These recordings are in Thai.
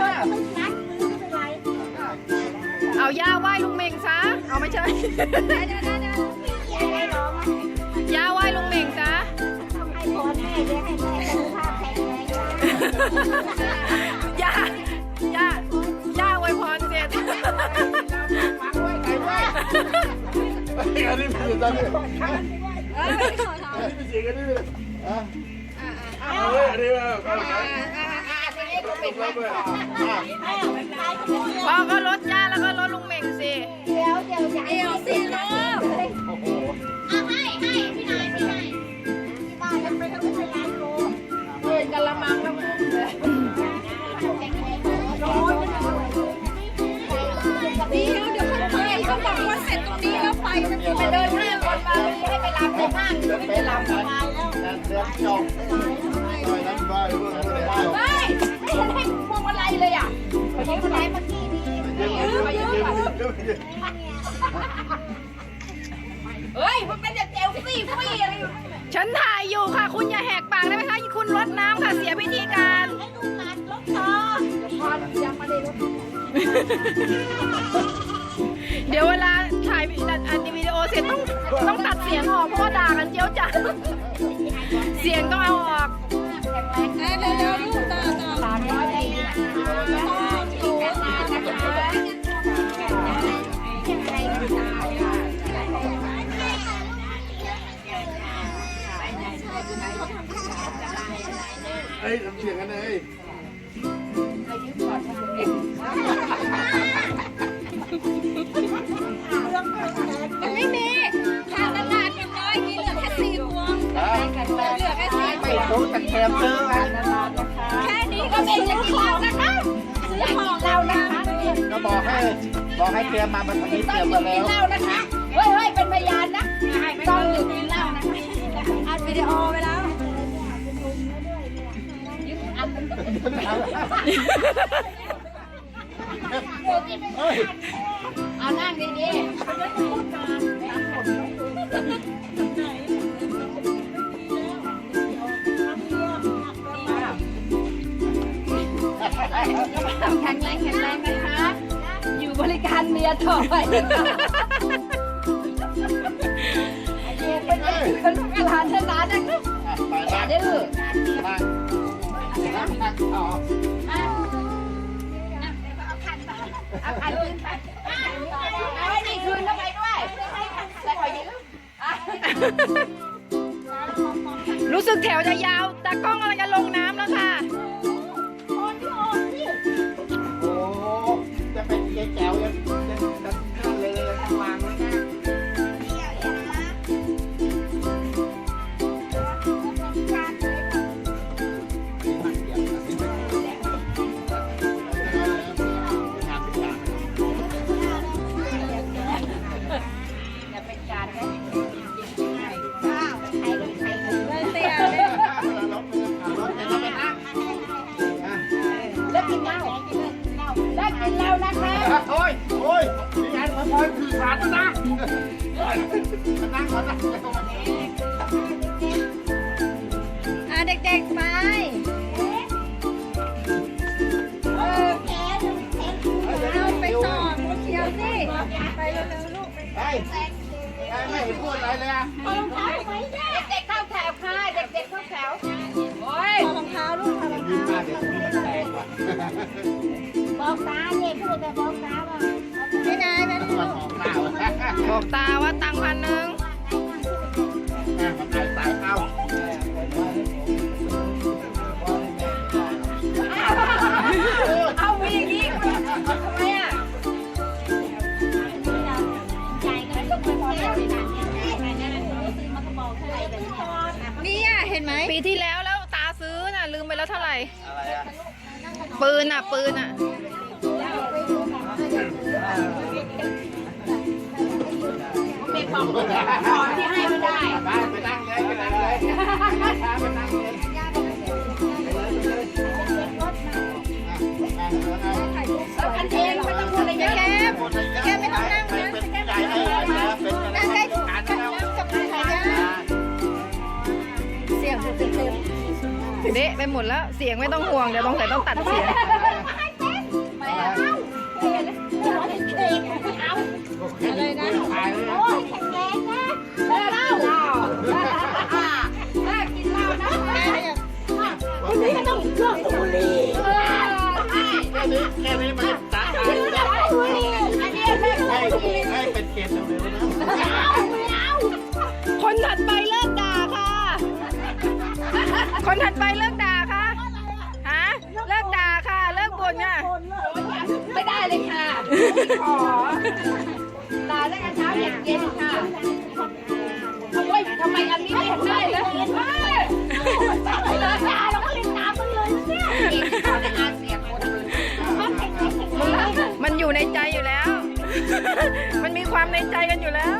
ค่ะ เอาย่าไหว้ลุงเม่งซะ เอาไม่ใช่ ย่าไหว้ลุงเม่งซะ ย่า ย่า ย่าไวยพรเสร็จ อันนี้เป็นตอนนี้อันนี้เป็นสิ่งอันนี้เป็นอะเอาเลยอันนี้ก็ใช้ พ่อก็รถย่าแล้วก็รถลุงเหม่งสิ เดี๋ยวเดี๋ยวอย่าเอวสิลูกโอ้โหเอาให้ให้พี่นายพี่นายที่บ้านยังไม่ต้องไปร้านโลเปิดกะละมังแล้วพุ่งเลยเดี๋ยวเดี๋ยวค่อยๆก็บอกว่าเสร็จตรงนี้แล้วไปมันจะไปเดินห้างก่อนมาให้ไปรับในห้างอยู่ไม่จะรับสบายแล้วนั่นเดือดจบหน่อยนั้นเรื่องอะไรได้ไเฮ้ยมันเป็นแต่เจลซี่ฟี่อะไรอยู่ฉันถ่ายอยู่ค่ะ คุณอย่าแหกปากได้ไหมคะคุณรดน้ำค่ะเสียพิธีการให้ลูกหลานรถต่อพอยังไม่ได้รถเดี๋ยวเวลาถ่ายอันวิดีโอเสร็จต้องต้องตัดเสียงออกเพราะว่าด่ากันเจียวจ้ะเสียงต้องเอาออกเร็วเร็วลูกต่อต่อหลานน้อยไปนะต้อ เฮ้ยทำเสียงกันเลยมันไม่มีขาดตลาดอย่างน้อยนี่เหลือแค่สี่พวงเหลือแค่สี่พวง รู้จักแคมเตอไหมแค่นี้ก็เป็นจะกินแล้วนะคะซื้อของเรานะคะก็บอกให้บอกให้เตรียมมามันนี้เตรียมมาแล้วกินเหล้านะคะ เฮ้ยเฮ้ยเป็นพยานนะต้องอยู่กินเหล้านะคะอัดวิดีโอไปแล้ว เอานั่งดีๆแข็งแรงแข็งแรงนะคะ อยู่บริการเมียต่อไปนะคะเป็นเป็นลูกหลานเท่านั้นนะคะไป บ้านดื้อาขันไปเอาขันขึ้นไปเอาไอ้นี่คืนเข้าไปด้วยแล้วขอยืมรู้สึกแถวจะยาว ตากล้องอะไรกันลงน้ำ พอยคือขาดนะมานั่งมานั่งอะเด็กๆไป เออเอาไปต่อหัวเขียวสิ ไปเร็วๆลูก ไปไม่เห็นพูดอะไรเลยอะเด็กๆเข้าแถวค่ะ เด็กๆเข้าแถว โอ้ยรองเท้าลูกยืนมาเดี๋ย บอกตาเนี่ยพูดแต่บอกตาว่าไม่ได้ไม่มันออกข้าวอะบอกตาว่าตังค์พันหนึ่ง แล้วเท่าไหร่อะไรอะปืนอะ ปืนอะเป็นบอกขอที่ให้ไม่ได้ไปไปนั่งเลยไปนั่งเลยไปนั่งเลย ไปหมดแล้ว เสียงไม่ต้องห่วง เดี๋ยวต้องใส่ต้องตัดเสียงคนถัดไปเลิกด่าค่ะ คนถัดไปเลิก นค่ะไม่ได้เลยค่ะขอลาตั้งแต่เช้าเย็นเย็นค่ะโอ้ยทำไมอันนี้ไม่เห็นได้เลยเห็นไหมเลิกด่าเราก็เล่นน้ำมันเลยเนี่ยเก่งขอในอาเซียนคนอื่นมันแข็งแรงแข็งแรงมันอยู่ในใจอยู่แล้ว มันมีความในใจกันอยู่แล้ว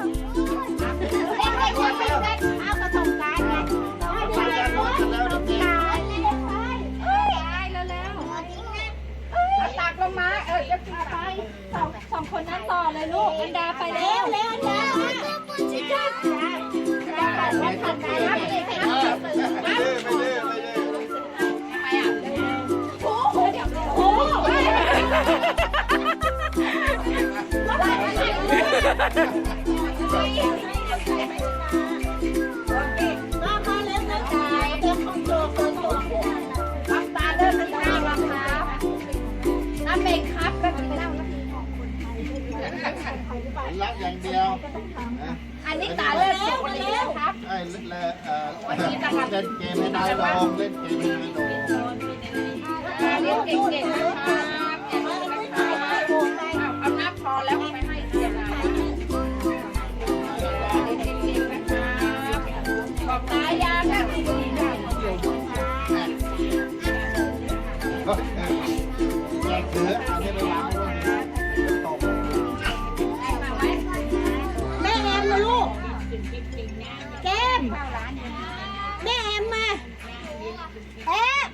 รอกครับน้ำเมงครับแบบนี้แล้วรักอย่างเดียวนะอันนี้ตาเลิกจบแล้วครับ ไอ้เล่นเอ่อเล่นเกมให้ได้ลองเล่นเกมให้ได้ลองเรียนเก่งๆนะครั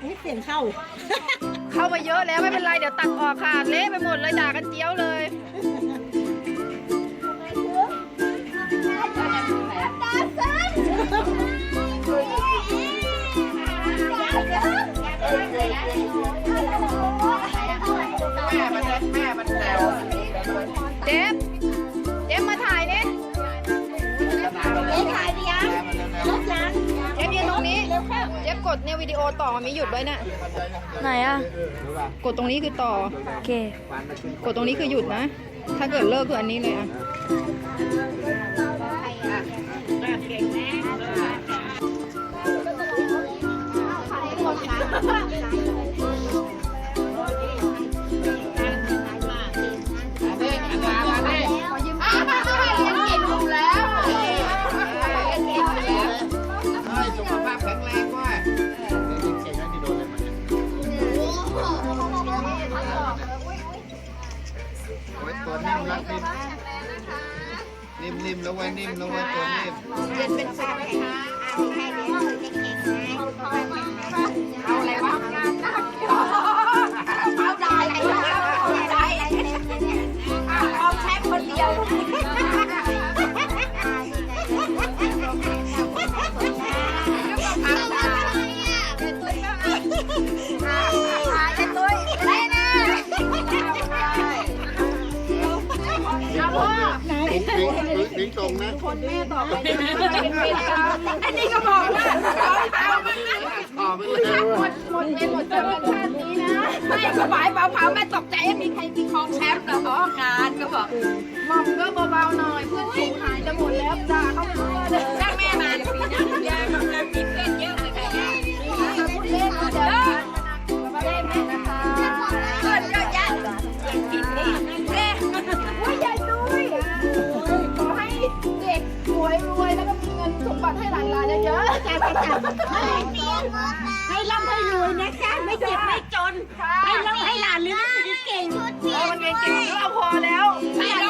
เอ๊ะเสียงเข้า เข้ามาเยอะแล้วไม่เป็นไร เดี๋ยวตักออกค่ะ เละไปหมดเลยด่ากันเจี๊ยวเลยตาสั้นแม่มันแม่มันแซวเจฟ กดเนี่ยวิดีโอต่อมีหยุดไว้น่ะ ไหนอะ กดตรงนี้คือต่อ โอเค กดตรงนี้คือหยุดนะ ถ้าเกิดเลิกคืออันนี้เลยอะ ตัวนิ่มรักนิ่มนิ่มๆแล้วไว้นิ่มแล้วไว้ตัวนิ่มเรียนเป็นสาวค่ะเอาแค่เรียนเก่งๆเอาอะไรวะเอาได้เอาได้เอาแค่คนเดียวเอา นะคนแม่ตรงนะอันนี้ก็บอกว่าเอาเอาต่อไปเลยหมดหมดเงินหมดเงินกันชาตินี้นะไม่สบายเบาๆแม่ตกใจมีใครมีคองแชมป์เหรออ๋องานก็บอกมอมก็เบาๆหน่อยเพื่อนสูงหายจะหมดแล้วจ้าเขาเพื่อนเลยจ้างแม่มาปีหน้า เงินสมบัติให้หลานๆเยอะๆจัดจัดให้ร่ำให้รวยนะคะไม่เจ็บไม่จน ให้ร่ำให้หลานเรียนหนังสือเก่งเออมันเก่งๆก็เอาพอแล้วไม่เ